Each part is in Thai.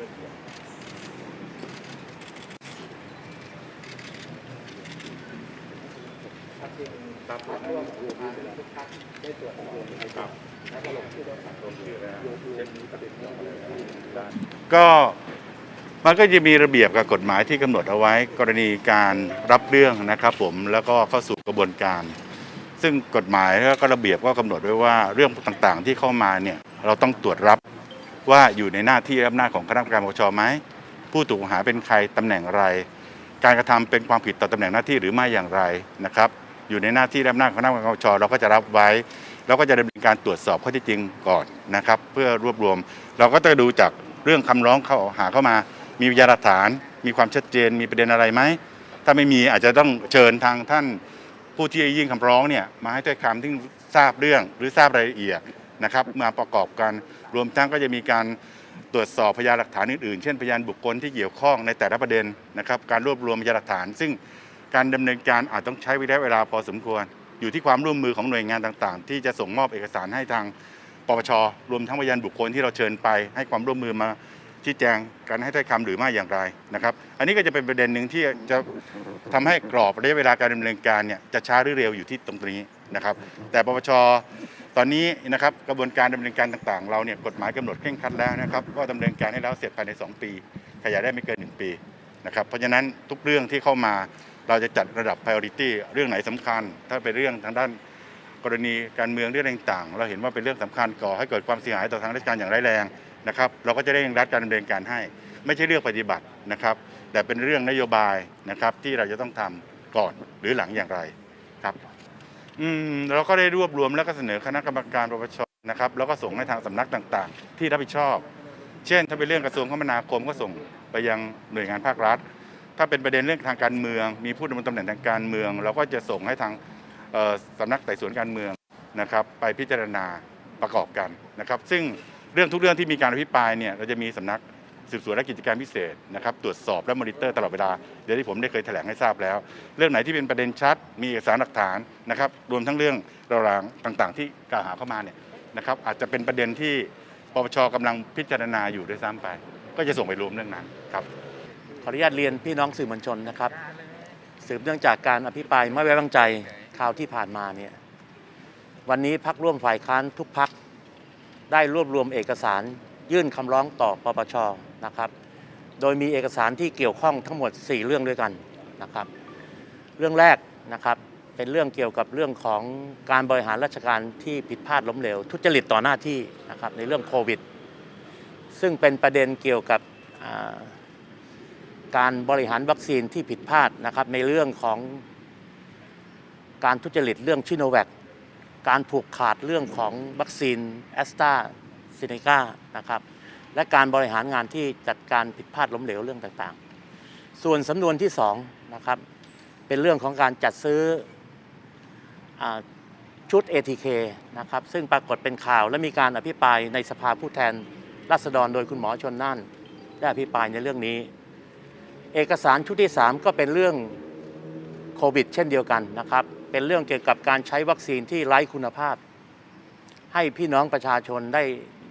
ครับร่วมทุกพักทุกพักได้ตรวจสอบครับแล้วก็ลงชื่อแล้วลงชื่อแล้วเช่นนี้ประเด็นต่อไปแล้วก็มันก็จะมีระเบียบกับกฎหมายที่กำหนดเอาไว้ กรณีการรับเรื่องนะครับ ผมแล้วก็เข้าสู่กระบวนการ ซึ่งกฎหมายแล้วก็ระเบียบก็กำหนดไว้ว่าเรื่องต่างๆ ที่เข้ามาเนี่ยเราต้องตรวจรับ ว่าอยู่ในหน้าที่อำนาจของคณะกรรมการปปชไหมผู้ถูกกล่าวหาเป็นใครตำแหน่งอะไร การกระทำเป็นความผิดต่อตำแหน่งหน้าที่หรือไม่อย่างไรนะครับ อยู่ในหน้าที่และอำนาจของคณะกรรมการปปชเราก็จะรับไว้แล้วก็จะดำเนินการตรวจสอบข้อเท็จจริงก่อนนะครับ เพื่อรวบรวม เราก็จะดูจากเรื่องคำร้องเข้าหาเข้ามา มีพยานหลักฐาน มีความชัดเจน มีประเด็นอะไรไหม ถ้าไม่มีอาจจะต้องเชิญทางท่านผู้ที่ยื่นคำร้องเนี่ยมาให้ถ้อยคำที่ทราบเรื่องหรือทราบรายละเอียดนะครับมาประกอบกัน รวมทั้งก็จะมีการตรวจสอบพยานหลักฐานอื่นๆ เช่นพยานบุคคลที่เกี่ยวข้องในแต่ละประเด็นนะครับ การรวบรวมพยานหลักฐาน ซึ่งการดำเนินการอาจต้องใช้ระยะเวลาพอสมควร อยู่ที่ความร่วมมือของหน่วยงานต่างๆ ที่จะส่งมอบเอกสารให้ทางปปชรวมทั้งพยานบุคคลที่เราเชิญไป ให้ความร่วมมือมาชี้แจงการให้ถ้อยคำหรือไม่อย่างไรนะครับ อันนี้ก็จะเป็นประเด็นหนึ่งที่จะทำให้กรอบระยะเวลาการดำเนินการเนี่ยจะช้าหรือเร็วอยู่ที่ตรงนี้นะครับ แต่ปปช ตอนนี้นะครับกระบวนการดำเนินการต่างๆ เราเนี่ยกฎหมายกำหนดเคร่งครัดแล้วนะครับก็ดำเนินการให้แล้วเสร็จภายใน 2 ปี ขยายได้ไม่เกิน 1 ปีนะครับเพราะฉะนั้นทุกเรื่องที่เข้ามาเราจะจัดระดับ priority เรื่องไหนสำคัญ ถ้าเป็นเรื่องทางด้านกรณีการเมืองเรื่องต่างๆ เราเห็นว่าเป็นเรื่องสำคัญก่อให้เกิดความเสียหายต่อทางราชการอย่างร้ายแรงนะครับเราก็จะได้เร่งรัดการดำเนินการให้ ไม่ใช่เรื่องปฏิบัตินะครับ แต่เป็นเรื่องนโยบายนะครับที่เราจะต้องทำก่อนหรือหลังอย่างไรครับ อืมเราก็ได้รวบรวมแล้วก็เสนอคณะกรรมการปปชนะครับแล้วก็ส่งให้ทางสำนักต่างๆ ที่รับผิดชอบ เช่น ถ้าเป็นเรื่องกระทรวงคมนาคมก็ส่งไปยังหน่วยงานภาครัฐ ถ้าเป็นประเด็นเรื่องทางการเมือง มีผู้ดำรงตำแหน่งทางการเมือง เราก็จะส่งให้ทางสำนักไต่สวนการเมืองนะครับ ไปพิจารณาประกอบกันนะครับ ซึ่งเรื่องทุกเรื่องที่มีการอภิปรายเนี่ยเราจะมีสำนัก สืบสวนและกิจการพิเศษนะครับตรวจสอบและมอนิเตอร์ตลอดเวลาเดี๋ยวที่ผมได้เคยแถลงให้ทราบแล้ว เรื่องไหนที่เป็นประเด็นชัด มีเอกสารหลักฐานนะครับรวมทั้งเรื่องรางต่างๆ ที่กล่าวหาเข้ามาเนี่ยนะครับอาจจะเป็นประเด็นที่ปปชกำลังพิจารณาอยู่ด้วยซ้ำไป ก็จะส่งไปรวมเรื่องนั้นครับขออนุญาตเรียนพี่น้องสื่อมวลชนนะครับสืบเนื่องจากการอภิปรายไม่ไว้วางใจคราวที่ผ่านมาเนี่ยวันนี้พักร่วมฝ่ายค้านทุกพักได้รวบรวมเอกสาร ยื่นคำร้องต่อปปชนะครับ โดยมีเอกสารที่เกี่ยวข้องทั้งหมด 4 เรื่องด้วยกันนะครับ เรื่องแรกนะครับเป็นเรื่องเกี่ยวกับเรื่องของการบริหารราชการที่ผิดพลาดล้มเหลว ทุจริตต่อหน้าที่นะครับในเรื่องโควิด ซึ่งเป็นประเด็นเกี่ยวกับการบริหารวัคซีนที่ผิดพลาดนะครับในเรื่องของการทุจริตเรื่องชิโนแวคการผูกขาดเรื่องของวัคซีนแอสตรา ซเนกานะครับและการบริหารงานที่จัดการผิดพลาดล้มเหลวเรื่องต่างๆ ส่วนสำนวนที่2นะครับเป็นเรื่องของการจัดซื้ออชุด ATK นะครับซึ่งปรากฏเป็นข่าวและมีการอภิปรายในสภาผู้แทนราษฎรโดยคุณหมอชนน่านได้อภิปรายในเรื่องนี้ เอกสารชุดที่ 3 ก็เป็นเรื่องโควิด เช่นเดียวกันนะครับเป็นเรื่องเกี่ยวกับการใช้วัคซีนที่ไร้คุณภาพ ให้พี่น้องประชาชนได้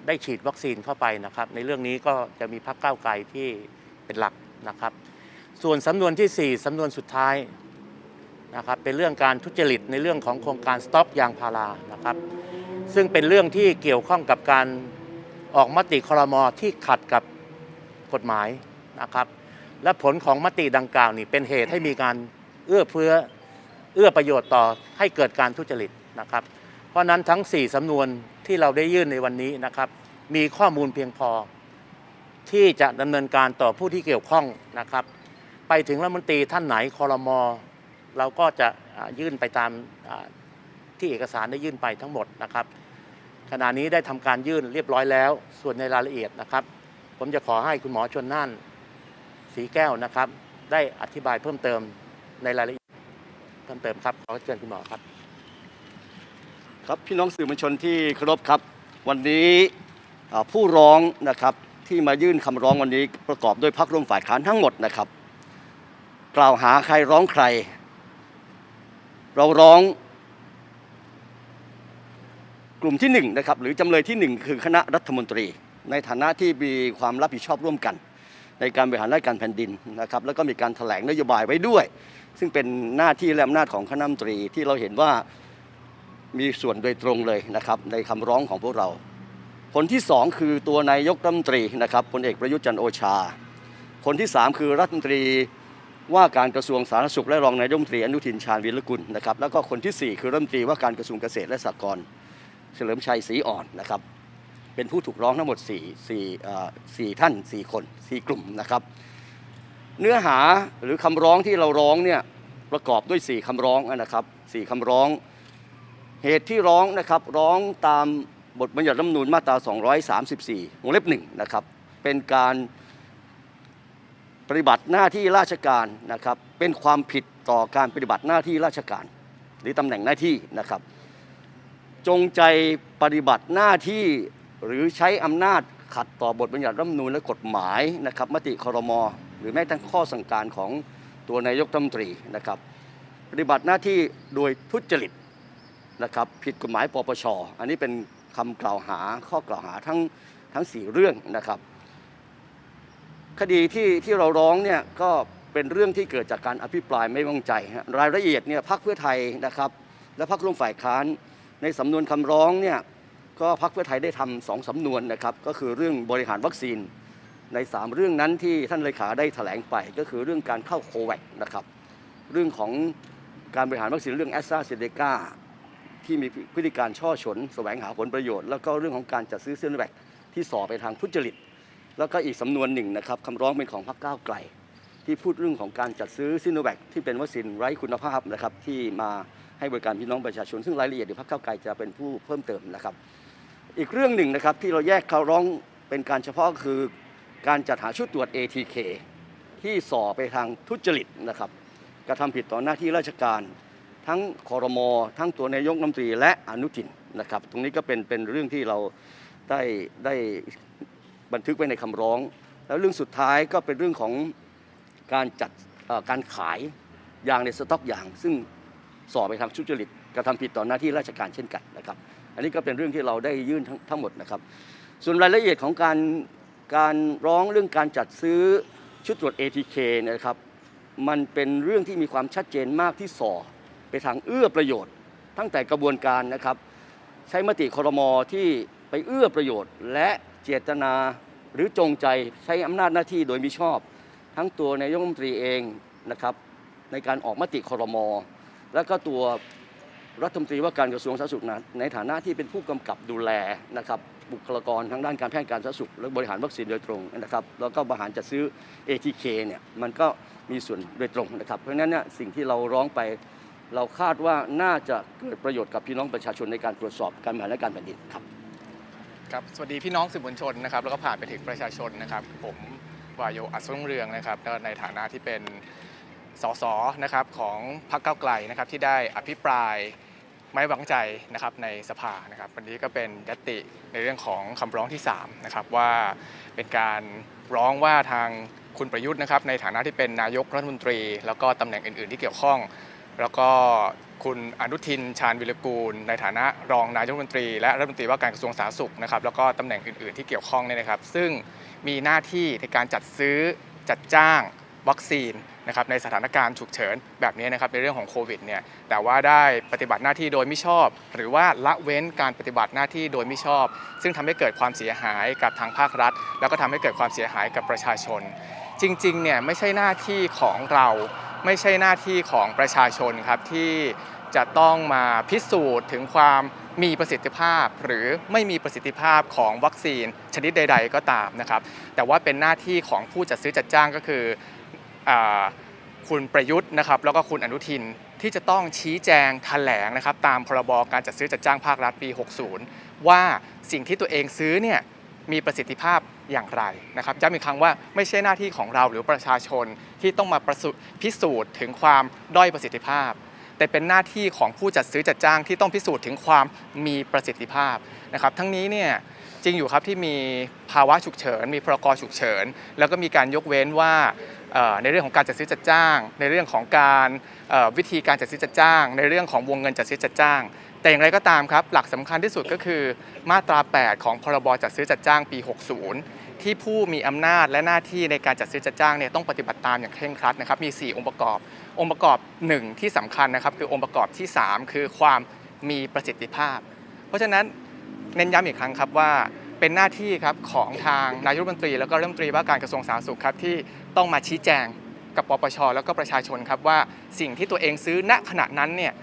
ได้ฉีดวัคซีนเข้าไปนะครับ ในเรื่องนี้ก็จะมีพักเก้าไกลที่เป็นหลักนะครับ ส่วนสำนวนทีสี่ 4สำนวนสุดท้ายนะครับเป็นเรื่องการทุจริตในเรื่องของโครงการสต็อกยางพารานะครับ ซึ่งเป็นเรื่องที่เกี่ยวข้องกับการออกมติครมที่ขัดกับกฎหมายนะครับ และผลของมติดังกล่าวนี่เป็นเหตุให้มีการเอื้อเฟื้อเอื้อประโยชน์ต่อให้เกิดการทุจริตนะครับ เพราะฉะนั้นทั้ง 4สำนวน ที่เราได้ยื่นในวันนี้นะครับ มีข้อมูลเพียงพอ ที่จะดำเนินการต่อผู้ที่เกี่ยวข้องนะครับ ไปถึงรัฐมนตรีท่านไหนคอรมอเราก็จะยื่นไปตามที่เอกสารได้ยื่นไปทั้งหมดนะครับ ขณะนี้ได้ทำการยื่นเรียบร้อยแล้ว ส่วนในรายละเอียดนะครับ ผมจะขอให้คุณหมอชนน่านสีแก้วนะครับ ได้อธิบายเพิ่มเติมในรายละเอียดเพิ่มเติมครับขอเชิญคุณหมอครับ ครับพี่น้องสื่อมวลชนที่เคารพครับ วันนี้ผู้ร้องนะครับที่มายื่นคำร้องวันนี้ประกอบด้วยพรรคร่วมฝ่ายค้านทั้งหมดนะครับ กล่าวหาใครร้องใคร เราร้องกลุ่มที่หนึ่งนะครับหรือจำเลยที่หนึ่งคือคณะรัฐมนตรี ในฐานะที่มีความรับผิดชอบร่วมกัน ในการบริหารราชการแผ่นดินนะครับแล้วก็มีการแถลงนโยบายไว้ด้วย ซึ่งเป็นหน้าที่และอำนาจของคณะรัฐมนตรีที่เราเห็นว่า มีส่วนโดยตรงเลยนะครับในคำร้องของพวกเรา คนที่สองคือตัวนายกรัฐมนตรีนะครับพลเอกประยุทธ์จันโอชา คนที่สามคือรัฐมนตรีว่าการกระทรวงสาธารณสุขและรองนายกรัฐมนตรีอนุทินชาญวีรกุลนะครับแล้วก็คนที่สี่คือรัฐมนตรีว่าการกระทรวงเกษตรและสหกรณ์เฉลิมชัยศรีอ่อนนะครับ เป็นผู้ถูกร้องทั้งหมด4 4 4ท่าน 4 คน 4 กลุ่มนะครับ เนื้อหาหรือคำร้องที่เราร้องเนี่ยประกอบด้วย 4 คำร้องนะครับ4คำร้อง เหตุที่ร้องนะครับร้องตามบทบัญญัติรัฐมนูญมาตรา 234 วงเล็บหนึ่งนะครับเป็นการปฏิบัติหน้าที่ราชการนะครับเป็นความผิดต่อการปฏิบัติหน้าที่ราชการ หรือตำแหน่งหน้าที่นะครับ จงใจปฏิบัติหน้าที่หรือใช้อำนาจขัดต่อบทบัญญัติรัฐมนูญและกฎหมายนะครับมติครมหรือแม้แต่ข้อสั่งการของตัวนายกรัฐมนตรีนะครับ ปฏิบัติหน้าที่โดยทุจริต นะครับผิดกฎหมายปปชอันนี้เป็นคำกล่าวหาข้อกล่าวหาทั้งทั้งสี่เรื่องนะครับ คดีที่ที่เราร้องเนี่ยก็เป็นเรื่องที่เกิดจากการอภิปรายไม่วางใจฮะรายละเอียดเนี่ยพรรคเพื่อไทยนะครับและพรรคร่วมฝ่ายค้านในสำนวนคำร้องเนี่ยก็พรรคเพื่อไทยได้ทำสองสำนวนนะครับก็คือเรื่องบริหารวัคซีน ใน 3 เรื่องนั้นที่ท่านเลขาได้แถลงไป ก็คือเรื่องการเข้าโควัคนะครับเรื่องของการบริหารวัคซีนเรื่องแอสตราเซเนกา ที่มีพฤติการช่อฉนแสวงหาผลประโยชน์ แล้วก็เรื่องของการจัดซื้อซีโนแวคที่ส่อไปทางทุจริต แล้วก็อีกสำนวนหนึ่งนะครับคำร้องเป็นของพรรคก้าวไกล ที่พูดเรื่องของการจัดซื้อซีโนแวคที่เป็นวัคซีนไร้คุณภาพนะครับที่มาให้บริการพี่น้องประชาชน ซึ่งรายละเอียดเดี๋ยวพรรคก้าวไกลจะเป็นผู้เพิ่มเติมนะครับ อีกเรื่องหนึ่งนะครับที่เราแยกเขาร้องเป็นการเฉพาะคือการจัดหาชุดตรวจ ATK ที่ส่อไปทางทุจริตนะครับกระทำผิดต่อหน้าที่ราชการ ทั้งคอรมอทั้งตัวนายกรัฐมนตรีและอนุทินนะครับ ตรงนี้ก็เป็นเป็นเรื่องที่เราได้ได้บันทึกไว้ในคำร้อง แล้วเรื่องสุดท้ายก็เป็นเรื่องของการจัดการขายยางในสต็อกยาง ซึ่งส่อไปทางทุจริตกระทำผิดต่อหน้าที่ราชการเช่นกันนะครับ อันนี้ก็เป็นเรื่องที่เราได้ยื่นทั้งหมดนะครับ ส่วนรายละเอียดของการการร้องเรื่องการจัดซื้อชุดตรวจ ATK เนยนะครับ มันเป็นเรื่องที่มีความชัดเจนมากที่ส่อ ไปทางเอื้อประโยชน์ ตั้งแต่กระบวนการนะครับ ใช้มติคอรมอที่ไปเอื้อประโยชน์ และเจตนาหรือจงใจใช้อำนาจหน้าที่โดยมิชอบ ทั้งตัวนายกรัฐมนตรีเองนะครับ ในการออกมติคอรมอแล้วก็ตัวรัฐมนตรีว่าการกระทรวงสาธารณสุขนั้นในฐานะที่เป็นผู้กำกับดูแลนะครับบุคลากรทางด้านการแพทย์การสาธารณสุข และบริหารวัคซีนโดยตรงนะครับแล้วก็บริหารจัดซื้อ ATK เนี่ยมันก็มีส่วนโดยตรงนะครับ เพราะฉะนั้นเนี่ยสิ่งที่เราร้องไป เราคาดว่าน่าจะเกิดประโยชน์กับพี่น้องประชาชนในการตรวจสอบการบริหารและการแผ่นดินครับครับสวัสดีพี่น้องสื่อมวลชนนะครับแล้วก็ผ่านไปถึงประชาชนนะครับ ผมวายโยอัศวรุ่งเรืองนะครับในฐานะที่เป็นสสนะครับของพรรคเก้าไกลนะครับที่ได้อภิปรายไม่ไว้วางใจนะครับในสภานะครับวันนี้ก็เป็นยติในเรื่องของคำร้องที่3นะครับว่าเป็นการร้องว่าทางคุณประยุทธ์นะครับในฐานะที่เป็นนายกรัฐมนตรี แล้วก็ตำแหน่งอื่น ๆ ที่เกี่ยวข้อง แล้วก็คุณอนุทินชาญวิรกูล ในฐานะรองนายกรัฐมนตรี และรัฐมนตรีว่าการกระทรวงสาธารณสุขนะครับแล้วก็ตำแหน่งอื่น ๆ ที่เกี่ยวข้องเนี่ยนะครับ ซึ่งมีหน้าที่ในการจัดซื้อจัดจ้างวัคซีนนะครับในสถานการณ์ฉุกเฉินแบบนี้นะครับในเรื่องของโควิดเนี่ยแต่ว่าได้ปฏิบัติหน้าที่โดยไม่ชอบ หรือว่าละเว้นการปฏิบัติหน้าที่โดยไม่ชอบ ซึ่งทำให้เกิดความเสียหายกับทางภาครัฐ แล้วก็ทำให้เกิดความเสียหายกับประชาชน จริงๆเนี่ยไม่ใช่หน้าที่ของเรา ไม่ใช่หน้าที่ของประชาชนครับที่จะต้องมาพิสูจน์ถึงความมีประสิทธิภาพ หรือไม่มีประสิทธิภาพของวัคซีนชนิดใด ๆ ก็ตามนะครับ แต่ว่าเป็นหน้าที่ของผู้จัดซื้อจัดจ้างก็คืออคุณประยุทธ์นะครับแล้วก็คุณอนุทินที่จะต้องชี้แจงแถลงนะครับตามพรบการจัดซื้อจัดจ้างภาครัฐปี 60 ว่าสิ่งที่ตัวเองซื้อเนี่ยมีประสิทธิภาพ อย่างไรนะครับย้ำอีกครั้งว่าไม่ใช่หน้าที่ของเราหรือประชาชนที่ต้องมาประสุพิสูจน์ถึงความด้อยประสิทธิภาพ แต่เป็นหน้าที่ของผู้จัดซื้อจัดจ้างที่ต้องพิสูจน์ถึงความมีประสิทธิภาพนะครับ ทั้งนี้เนี่ยจริงอยู่ครับที่มีภาวะฉุกเฉิน มีพรกฉุกเฉิน แล้วก็มีการยกเว้นว่าในเรื่องของการจัดซื้อจัดจ้าง ในเรื่องของการวิธีการจัดซื้อจัดจ้าง ในเรื่องของวงเงินจัดซื้อจัดจ้าง แต่อย่างไรก็ตามครับ หลักสำคัญที่สุดก็คือมาตรา 8 ของพรบจัดซื้อจัดจ้างปี 60 ที่ผู้มีอำนาจและหน้าที่ในการจัดซื้อจัดจ้างเนี่ยต้องปฏิบัติตามอย่างเคร่งครัดนะครับมี 4 องค์ประกอบ องค์ประกอบ 1 ที่สำคัญนะครับคือองค์ประกอบที่ 3 คือความมีประสิทธิภาพ เพราะฉะนั้นเน้นย้ำอีกครั้งครับว่าเป็นหน้าที่ครับของทางนายรัฐมนตรี แล้วก็รัฐมนตรีว่าการกระทรวงสาธารณสุขครับที่ต้องมาชี้แจงกับปปช แล้วก็ประชาชนครับว่าสิ่งที่ตัวเองซื้อณขณะนั้นเนี่ย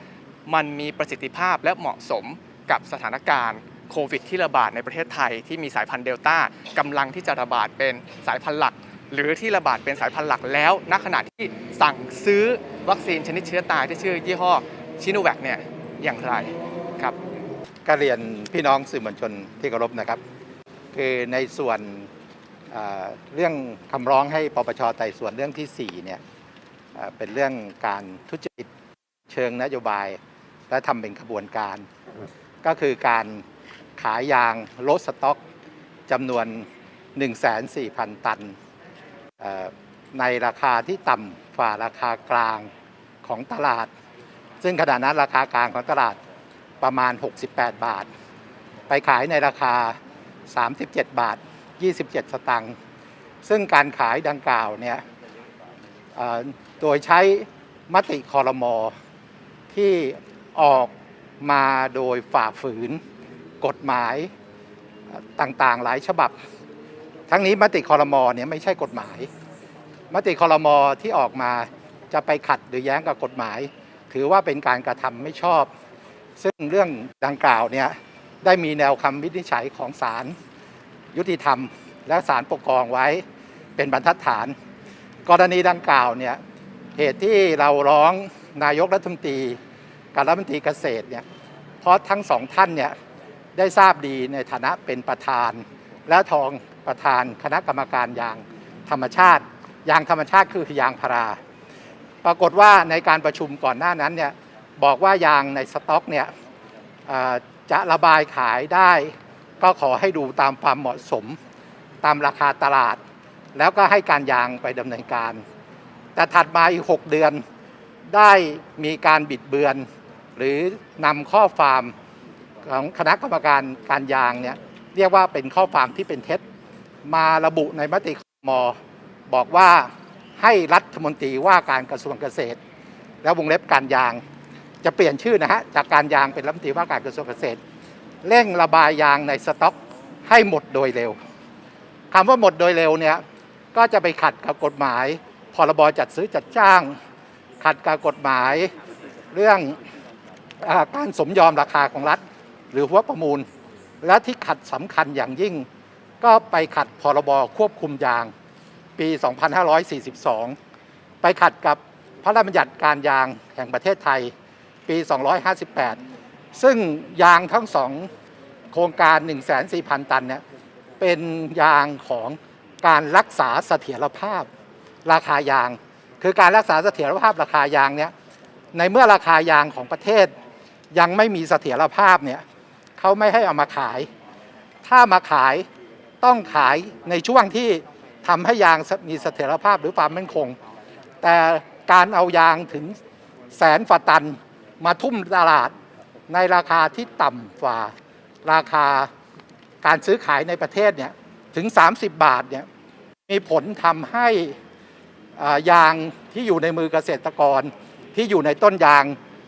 มันมีประสิทธิภาพและเหมาะสมกับสถานการณ์ โควิดที่ระบาดในประเทศไทยที่มีสายพันธุ์เดลต้ากำลังที่จะระบาดเป็นสายพันธุ์หลัก หรือที่ระบาดเป็นสายพันธุ์หลักแล้ว ณขณะที่สั่งซื้อวัคซีนชนิดเชื้อตายที่ชื่อยี่ห้อชิโนแวคเนี่ยอย่างไรครับก็เรียนพี่น้องสื่อมวลชนที่เคารพนะครับ คือในส่วนเรื่องคำร้องให้ปปชไต่สวนเรื่องที่4เนี่ยเอ่อเป็นเรื่องการทุจริตเชิงนโยบาย และทำเป็นขบวนการ ก็คือการ ขายยางลดสต็อกจำนวน 1,400,000 ตัน ในราคาที่ต่ำกว่าราคากลางของตลาด ซึ่งขณะนั้นราคากลางของตลาดประมาณ 68 บาท ไปขายในราคา 37 บาท 27 สตังค์ซึ่งการขายดังกล่าวเนี่ยโดยใช้มติคอรมอที่ออกมาโดยฝ่าฝืน กฎหมายต่างๆ หลายฉบับ ทั้งนี้มติคอรมอเนี่ยไม่ใช่กฎหมาย มติคอรมอที่ออกมาจะไปขัดหรือแย้งกับกฎหมาย ถือว่าเป็นการกระทำไม่ชอบ ซึ่งเรื่องดังกล่าวเนี่ยได้มีแนวคำวินิจฉัยของศาลยุติธรรม และศาลปกครองไว้เป็นบรรทัดฐาน กรณีดังกล่าวเนี่ยเหตุที่เราร้องนายกรัฐมนตรีกับรัฐมนตรีเกษตรเนี่ยเพราะทั้งสองท่านเนี่ย ได้ทราบดีในฐานะเป็นประธาน และทองประธานคณะกรรมการยางธรรมชาติ ยางธรรมชาติคือยางพารา ปรากฏว่าในการประชุมก่อนหน้านั้นเนี่ยบอกว่ายางในสต็อกเนี่ยจะระบายขายได้ ก็ขอให้ดูตามความเหมาะสม ตามราคาตลาด แล้วก็ให้การยางไปดำเนินการ แต่ถัดมาอีก 6 เดือนได้มีการบิดเบือน หรือนำข้อความ ของคณะกรรมการการยางเนี่ยเรียกว่าเป็นข้อความที่เป็นเท็จ มาระบุในมติคมบอกว่าให้รัฐมนตรีว่าการกระทรวงเกษตร แล้ววงเล็บการยาง จะเปลี่ยนชื่อนะฮะจากการยางเป็นรัฐมนตรีว่าการกระทรวงเกษตรเร่งระบายยางในสต็อกให้หมดโดยเร็วคำว่าหมดโดยเร็วเนี่ยก็จะไปขัดกับกฎหมาย พรบจัดซื้อจัดจ้าง ขัดกับกฎหมาย เรื่องอการสมยอมราคาของรัฐ รือหัวประมูล และที่ขัดสำคัญอย่างยิ่ง ก็ไปขัดพรบควบคุมยางปี 2542 ไปขัดกับพระราชบัญญัติการยางแห่งประเทศไทยปี 258 ซึ่งยางทั้งสองโครงการ 1,400,000 ตันเนี่ยเป็นยางของการรักษาเสถียรภาพราคายาง คือการรักษาเสถียรภาพราคายางเนี่ยในเมื่อราคายางของประเทศยังไม่มีเสถียรภาพเนี่ย เขาไม่ให้เอามาขาย ถ้ามาขายต้องขายในช่วงที่ทำให้ยางมีเสถียรภาพหรือความมั่นคง แต่การเอายางถึงแสนฝาตันมาทุ่มตลาดในราคาที่ต่ำกว่าราคาการซื้อขายในประเทศเนี่ยถึง 30 บาทเนี่ยมีผลทำให้ยางที่อยู่ในมือเกษตรกรที่อยู่ในต้นยาง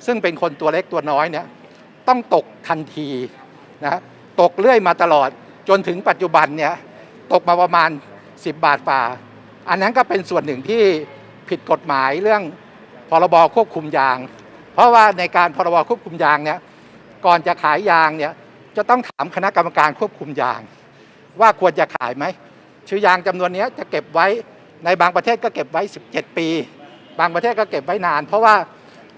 ซึ่งเป็นคนตัวเล็กตัวน้อยเนี่ยต้องตกทันที นะตกเรื่อยมาตลอดจนถึงปัจจุบันเนี่ยตกมาประมาณ 10 บาทฝ่า อันนั้นก็เป็นส่วนหนึ่งที่ผิดกฎหมายเรื่องพรบควบคุมยาง เพราะว่าในการพรบควบคุมยางเนี่ยก่อนจะขายยางเนี่ยจะต้องถามคณะกรรมการควบคุมยาง ว่าควรจะขายไหมชื่อยางจำนวนนี้จะเก็บไว้ในบางประเทศก็เก็บไว้ 17 ปี บางประเทศก็เก็บไว้นาน เพราะว่า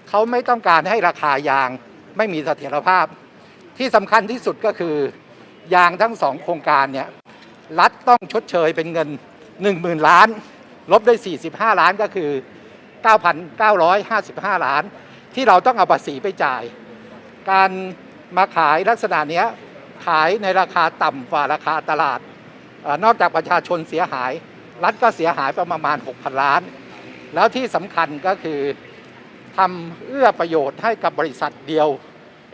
เขาไม่ต้องการให้ราคายางไม่มีเสถียรภาพ ที่สำคัญที่สุดก็คือยางทั้งสองโครงการเนี่ยรัฐต้องชดเชยเป็นเงิน 10,000 ล้าน ลบด้วย 45 ล้านก็คือ 9,955 ล้าน ที่เราต้องเอาภาษีไปจ่าย การมาขายลักษณะเนี้ยขายในราคาต่ำกว่าราคาตลาดอนอกจากประชาชนเสียหาย รัฐก็เสียหายประมาณ 6,000 ล้าน แล้วที่สำคัญก็คือทำเอื้อประโยชน์ให้กับบริษัทเดียว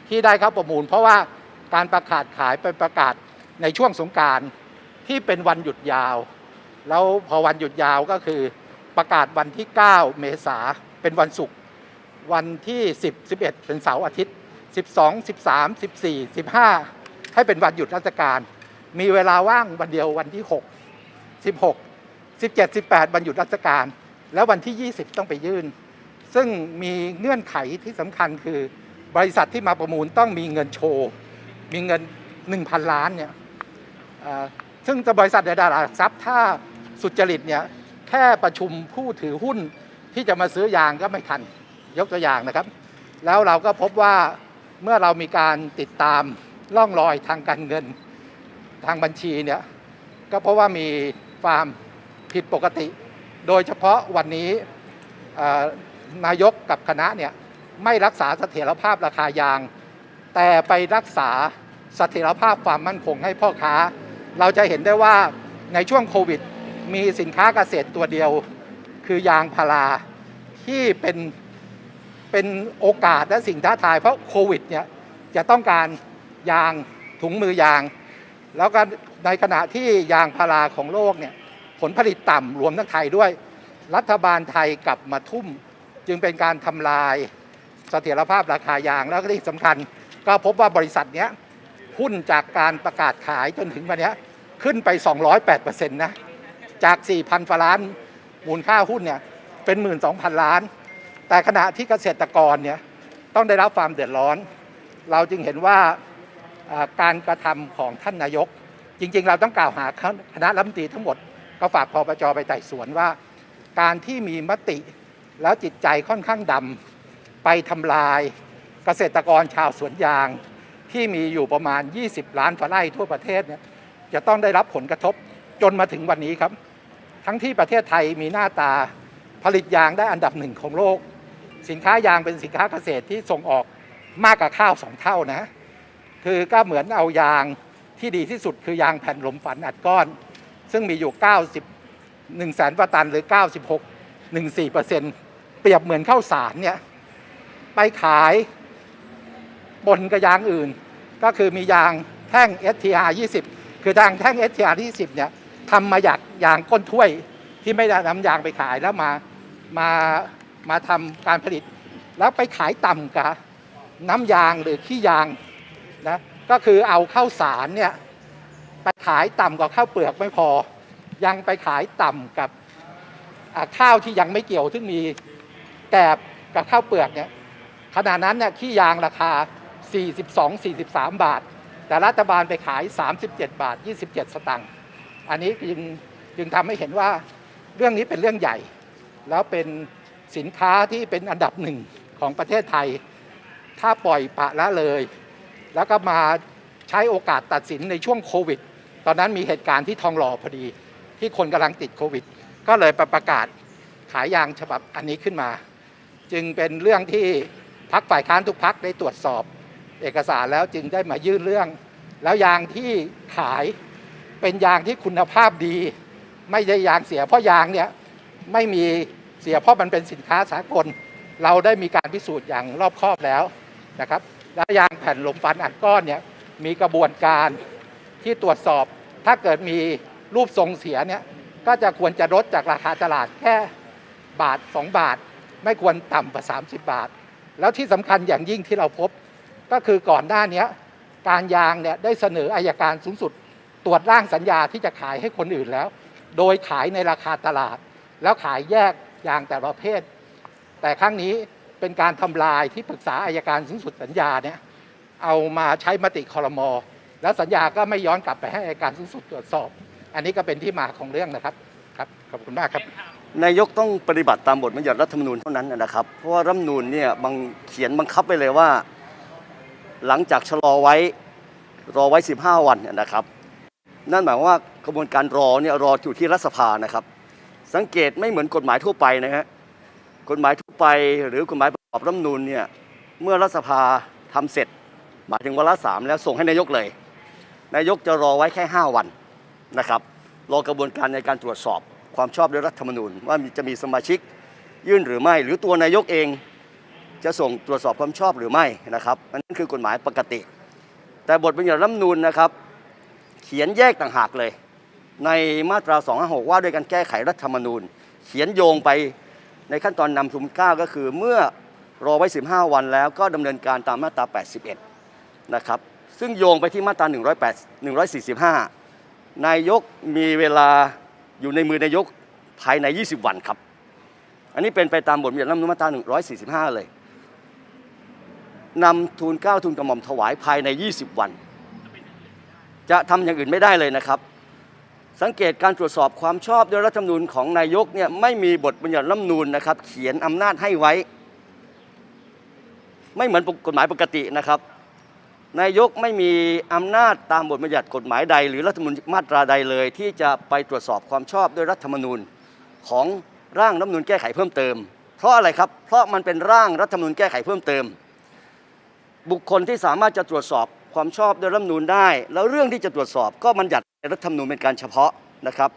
ที่ได้เข้าประมูล เพราะว่าการประกาศขายไปประกาศในช่วงสงการที่เป็นวันหยุดยาว แล้วพอวันหยุดยาวก็คือประกาศวันที่ 9 เมษาเป็นวันศุกร์วันที่ 10 11 เป็นเสาร์อาทิตย์ 12 13 14 15 ให้เป็นวันหยุดราชการ มีเวลาว่างวันเดียววันที่ 6 16 17 18 วันหยุดราชการ แล้ววันที่ 20 ต้องไปยื่น ซึ่งมีเงื่อนไขที่สำคัญคือ บริษัทที่มาประมูลต้องมีเงินโชว์ มีเงิน 1,000 ล้านเนี่ยซึ่งจะบริษัทในตลาดหลักทรัพย์ถ้าสุจริตเนี่ยแค่ประชุมผู้ถือหุ้นที่จะมาซื้อยางก็ไม่ทัน ยกตัวอย่างนะครับ แล้วเราก็พบว่าเมื่อเรามีการติดตามล่องรอยทางการเงินทางบัญชีเนี่ยก็เพราะว่ามีฟาร์มผิดปกติ โดยเฉพาะวันนี้นายกกับคณะเนี่ย ไม่รักษาเสถียรภาพราคายาง แต่ไปรักษาเสถียรภาพความมั่นคงให้พ่อค้า เราจะเห็นได้ว่าในช่วงโควิด มีสินค้าเกษตรตัวเดียว คือยางพาราที่เป็นเป็นโอกาสและสิ่งท้าทายเพราะโควิดเนี่ยจะต้องการยางถุงมือยาง แล้วก็ในขณะที่ยางพาราของโลกเนี่ยผลผลิตต่ำรวมทั้งไทยด้วย รัฐบาลไทยกลับมาทุ่มจึงเป็นการทำลาย เสถียรภาพราคายางแล้วก็ที่สำคัญ ก็พบว่าบริษัทเนี้ยหุ้นจากการประกาศขายจนถึงวันนี้ขึ้นไป 208%นะจาก 4,000ฟล้านมูลค่าหุ้นเนี่ยเป็น 12,000 ล้าน แต่ขณะที่เกษตรกรเนี่ยต้องได้รับความเดือดร้อน เราจึงเห็นว่าการกระทำของท่านนายก จริงๆ เราต้องกล่าวหาคณะรัฐมนตรีทั้งหมดก็ฝากพปจไปไต่สวนว่า การที่มีมติแล้วจิตใจค่อนข้างดำ ไปทำลายเกษตรกรชาวสวนยางที่มีอยู่ประมาณ 20 ล้านฝาไร่ทั่วประเทศเนี่ยจะต้องได้รับผลกระทบจนมาถึงวันนี้ครับ ทั้งที่ประเทศไทยมีหน้าตาผลิตยางได้อันดับหนึ่งของโลก สินค้ายางเป็นสินค้าเกษตรที่ส่งออกมากกว่าข้าวสองเท่านะคือก็เหมือนเอายางที่ดีที่สุดคือยางแผ่นลมฝันอัดก้อน ซึ่งมีอยู่ 90 1แสนตันหรือ 96 14เปอร์เซ็นต์เปรียบเหมือนข้าวสารเนี่ย ไปขายบนกับยางอื่น ก็คือมียางแท่ง STR 20 คือทางแท่ง STR 20เนี่ยทำมาจากยางก้นถ้วยที่ไม่ได้นำยางไปขายแล้วมามามาทำการผลิต แล้วไปขายต่ำกับน้ำยางหรือขี้ยางนะก็คือเอาข้าวสารเนี่ยไปขายต่ำกว่าข้าวเปลือกไม่พอ ยังไปขายต่ำกับข้าวที่ยังไม่เกี่ยวซึ่งมีแกบกับข้าวเปลือกเนี่ย ขณะนั้นเนี่ยขี้ยางราคา 42-43 บาท แต่รัฐบาลไปขาย 37 บาท 27 สตังค์อันนี้จึงจึงทำให้เห็นว่าเรื่องนี้เป็นเรื่องใหญ่ แล้วเป็นสินค้าที่เป็นอันดับหนึ่งของประเทศไทย ถ้าปล่อยปะละเลย แล้วก็มาใช้โอกาสตัดสินในช่วงโควิด ตอนนั้นมีเหตุการณ์ที่ทองหล่อพอดี ที่คนกำลังติดโควิด ก็เลยประประกาศขายยางฉบับอันนี้ขึ้นมา จึงเป็นเรื่องที่ พักฝ่ายค้านทุกพักได้ตรวจสอบเอกสารแล้วจึงได้มายื่นเรื่อง แล้วยางที่ขายเป็นยางที่คุณภาพดี ไม่ใช่ยางเสียเพราะยางเนี่ยไม่มีเสียเพราะมันเป็นสินค้าสากล เราได้มีการพิสูจน์อย่างรอบคอบแล้วนะครับ แล้วยางแผ่นลมฟันอัดก้อนเนี่ยมีกระบวนการที่ตรวจสอบ ถ้าเกิดมีรูปทรงเสียเนี่ยก็จะควรจะลดจากราคาตลาดแค่บาท 2 บาท ไม่ควรต่ำกว่า 30 บาท แล้วที่สำคัญอย่างยิ่งที่เราพบก็คือก่อนหน้านี้การยางเนี่ยได้เสนออายการสูงสุด ตรวจร่างสัญญาที่จะขายให้คนอื่นแล้ว โดยขายในราคาตลาด แล้วขายแยกยางแต่ละประเภท แต่ครั้งนี้เป็นการทำลายที่ปรึกษาอายการสูงสุดสัญญาเนี่ยเอามาใช้มติคอรมอแล้วสัญญาก็ไม่ย้อนกลับไปให้อายการสูงสุดตรวจสอบ อันนี้ก็เป็นที่มาของเรื่องนะครับครับขอบคุณมากครับ นายกต้องปฏิบัติตามบทบัญญัติรัฐธรรมนูญเท่านั้นนะครับ เพราะว่ารัฐธรรมนูญเนี่ยบังเขียนบังคับไปเลยว่า หลังจากชะลอไว้รอไว้ 15 วันเนี่ยนะครับ นั่นหมายว่ากระบวนการรอเนี่ยรออยู่ที่รัฐสภานะครับ สังเกตไม่เหมือนกฎหมายทั่วไปนะฮะกฎหมายทั่วไปหรือกฎหมายประกอบรัฐธรรมนูญเนี่ยเมื่อรัฐสภาทำเสร็จ หมายถึงวาระสามแล้วส่งให้นายกเลย นายกจะรอไว้แค่ 5 วันนะครับ รอกระบวนการในการตรวจสอบ ความชอบด้วยรัฐธรรมนูญ ว่าจะมีสมาชิกยื่นหรือไม่ หรือตัวนายกเองจะส่งตรวจสอบความชอบหรือไม่นะครับอันนั้นคือกฎหมายปกติ แต่บทบัญญัติรัฐธรรมนูญนะครับ เขียนแยกต่างหากเลย ในมาตรา 256 ว่าด้วยการแก้ไขรัฐธรรมนูญ เขียนโยงไปในขั้นตอนนำทุมเกล้าก็คือเมื่อรอไว้ 15 วันแล้วก็ดำเนินการตามมาตรา 81 นะครับ ซึ่งโยงไปที่มาตรา 108 145 นายกมีเวลา อยู่ในมือนายกภายใน 20 วันครับ อันนี้เป็นไปตามบทบัญญัติรัฐธรรมนูญมาตรา145 เลยนำทูลเก้าทูลกระหม่อมถวายภายใน 20 วัน จะทำอย่างอื่นไม่ได้เลยนะครับ สังเกตการตรวจสอบความชอบด้วยรัฐธรรมนูญของนายกเนี่ยไม่มีบทบัญญัติรัฐธรรมนูญนะครับ เขียนอำนาจให้ไว้ ไม่เหมือนกฎหมายปกตินะครับ นายกไม่มีอำนาจตามบทบัญญัติกฎหมายใด หรือรัฐมนูญมาตราใดเลย ที่จะไปตรวจสอบความชอบด้วยรัฐธรรมนูญของร่างรัฐมนูญแก้ไขเพิ่มเติม เพราะอะไรครับ เพราะมันเป็นร่างรัฐธรรมนูญแก้ไขเพิ่มเติม บุคคลที่สามารถจะตรวจสอบความชอบด้วยรัฐธรรมนูญได้ แล้วเรื่องที่จะตรวจสอบก็บัญญัติในรัฐธรรมนูญเป็นการเฉพาะนะครับ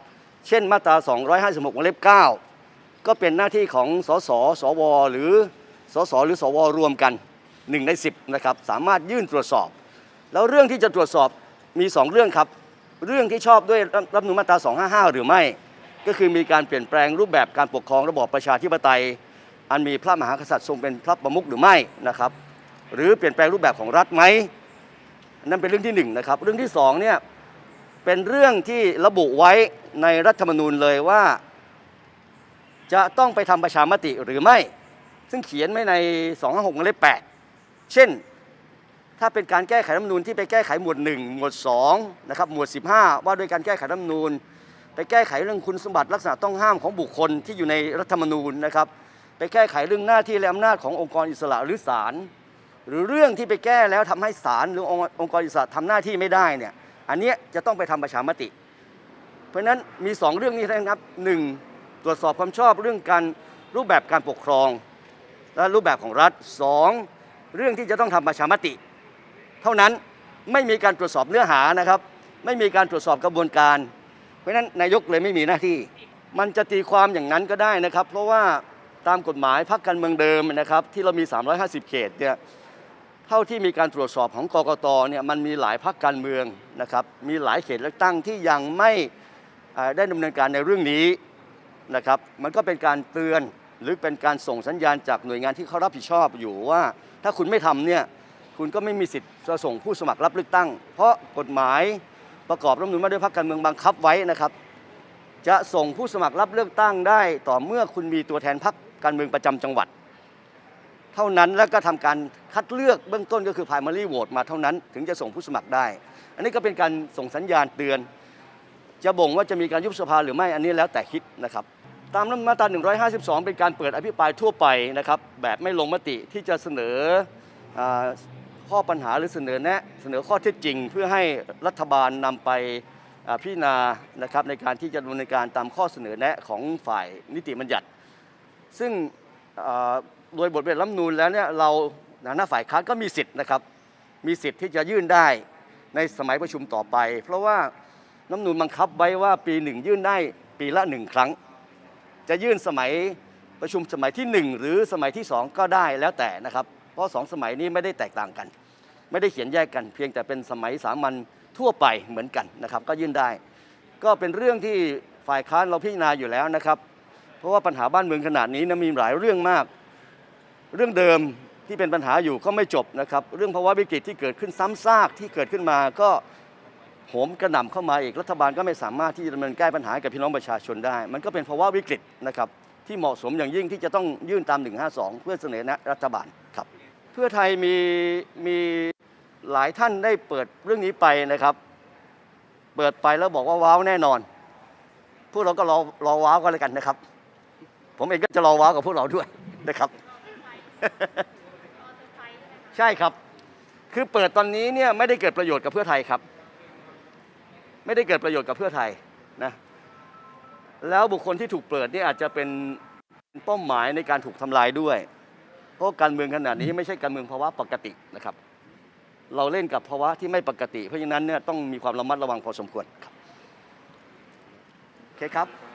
เช่นมาตรา 256วงเล็บ 9 ก็เป็นหน้าที่ของสสสว หรือสสหรือสวรวมกัน 1 ใน 10นะครับสามารถยื่นตรวจสอบ แล้วเรื่องที่จะตรวจสอบมี 2 เรื่องครับ เรื่องที่ชอบด้วยรัฐธรรมนูญมาตรา 255 หรือไม่ ก็คือมีการเปลี่ยนแปลงรูปแบบการปกครองระบอบประชาธิปไตย อันมีพระมหากษัตริย์ทรงเป็นพระประมุขหรือไม่นะครับหรือเปลี่ยนแปลงรูปแบบของรัฐไหมนั่นเป็นเรื่องที่หนึ่งนะครับเรื่องที่สองเนี่ยเป็นเรื่องที่ระบุไว้ในรัฐธรรมนูญเลยว่า จะต้องไปทำประชามติหรือไม่ ซึ่งเขียนไว้ใน 256เล็บ8 เช่น ถ้าเป็นการแก้ไขรัฐมนูญที่ไปแก้ไขหมวด 1 หมวด2นะครับหมวด 15 ว่าด้วยการแก้ไขรัฐมนูญไปแก้ไขเรื่องคุณสมบัติลักษณะต้องห้ามของบุคคลที่อยู่ในรัฐธรรมนูญนะครับไปแก้ไขเรื่องหน้าที่และอำนาจขององค์กรอิสระหรือศาลหรือเรื่องที่ไปแก้แล้วทำให้ศาลหรือองค์งกรอิสระทำหน้าที่ไม่ได้เนี่ยอันเนี้ยจะต้องไปทำประชามติ เพราะฉะนั้นมี 2 เรื่องนี้นั้นครับหนึ่งตรวจสอบความชอบเรื่องการรูปแบบการปกครอง และรูปแบบของรัฐสอง เรื่องที่จะต้องทำประชามติ เท่านั้นไม่มีการตรวจสอบเนื้อหานะครับ ไม่มีการตรวจสอบกระบวนการ เพราะฉะนั้นนายกเลยไม่มีหน้าที่ มันจะตีความอย่างนั้นก็ได้นะครับ เพราะว่าตามกฎหมายพรรคการเมืองเดิมนะครับที่เรามี 350 เขตเนี่ยเท่าที่มีการตรวจสอบของกกตเนี่ยมันมีหลายพรรคการเมืองนะครับมีหลายเขตเลือกตั้งที่ยังไม่ได้ดำเนินการในเรื่องนี้นะครับ มันก็เป็นการเตือน หรือเป็นการส่งสัญญาณจากหน่วยงานที่เขารับผิดชอบอยู่ว่า ถ้าคุณไม่ทำเนี่ยคุณก็ไม่มีสิทธิ์จะส่งผู้สมัครรับเลือกตั้ง เพราะกฎหมายประกอบรัฐมนูญว่าด้วยพรรคการเมืองบังคับไว้นะครับ จะส่งผู้สมัครรับเลือกตั้งได้ ต่อเมื่อคุณมีตัวแทนพรรคการเมืองประจำจังหวัด เท่านั้นแล้วก็ทำการคัดเลือกเบื้องต้นก็คือ primary vote มาเท่านั้น ถึงจะส่งผู้สมัครได้ อันนี้ก็เป็นการส่งสัญญาณเตือน จะบ่งว่าจะมีการยุบสภาหรือไม่อันนี้แล้วแต่คิดนะครับ ตามรัฐธรรมนูญมาตรา 152 เป็นการเปิดอภิปรายทั่วไปนะครับแบบไม่ลงมติที่จะเสนออข้อปัญหาหรือเสนอแนะเสนอข้อเท็จจริง เพื่อให้รัฐบาลนำไปพิจารณานะครับในการที่จะดำเนินการตามข้อเสนอแนะของฝ่ายนิติบัญญัติ ซึ่งโดยบทเรียนรัฐธรรมนูญแล้วเนี่ยเราในฐานะฝ่ายค้านก็มีสิทธิ์นะครับมีสิทธิ์ที่จะยื่นได้ในสมัยประชุมต่อไป เพราะว่ารัฐธรรมนูญบังคับไว้ว่าปีหนึ่งยื่นได้ปีละหนึ่งครั้ง จะยื่นสมัยประชุมสมัยที่ 1 หรือสมัยที่ 2 ก็ได้แล้วแต่นะครับ เพราะสองสมัยนี้ไม่ได้แตกต่างกัน ไม่ได้เขียนแยกกัน เพียงแต่เป็นสมัยสามัญทั่วไปเหมือนกันนะครับ ก็ยื่นได้ ก็เป็นเรื่องที่ฝ่ายค้านเราพิจารณาอยู่แล้วนะครับ เพราะว่าปัญหาบ้านเมืองขนาดนี้นะมีหลายเรื่องมาก เรื่องเดิมที่เป็นปัญหาอยู่ก็ไม่จบนะครับ เรื่องภาวะวิกฤตที่เกิดขึ้นซ้ำซากที่เกิดขึ้นมาก็ โหมกระหน่ำเข้ามาอีกรัฐบาลก็ไม่สามารถที่จะดำเนินแก้ปัญหาให้กับพี่น้องประชาชนได้ มันก็เป็นภาวะวิกฤตนะครับที่เหมาะสมอย่างยิ่งที่จะต้องยื่นตาม 152 เพื่อเสนอแนะรัฐบาลครับ เพื่อไทยมีมีหลายท่านได้เปิดเรื่องนี้ไปนะครับ เปิดไปแล้วบอกว่าว้าวแน่นอน พวกเราก็รอรอว้าวกันเลยกันนะครับ ผมเองก็จะรอว้าวกับพวกเราด้วยนะครับ ใช่ครับ คือเปิดตอนนี้เนี่ยไม่ได้เกิดประโยชน์กับเพื่อไทยครับ ไม่ได้เกิดประโยชน์กับเพื่อไทยนะแล้วบุคคลที่ถูกเปิดนี่อาจจะเป็นเป้าหมายในการถูกทำลายด้วย เพราะการเมืองขนาดนี้ไม่ใช่การเมืองภาวะปกตินะครับ เราเล่นกับภาวะที่ไม่ปกติ เพราะฉะนั้นเนี่ยต้องมีความระมัดระวังพอสมควรครับโอเคครับ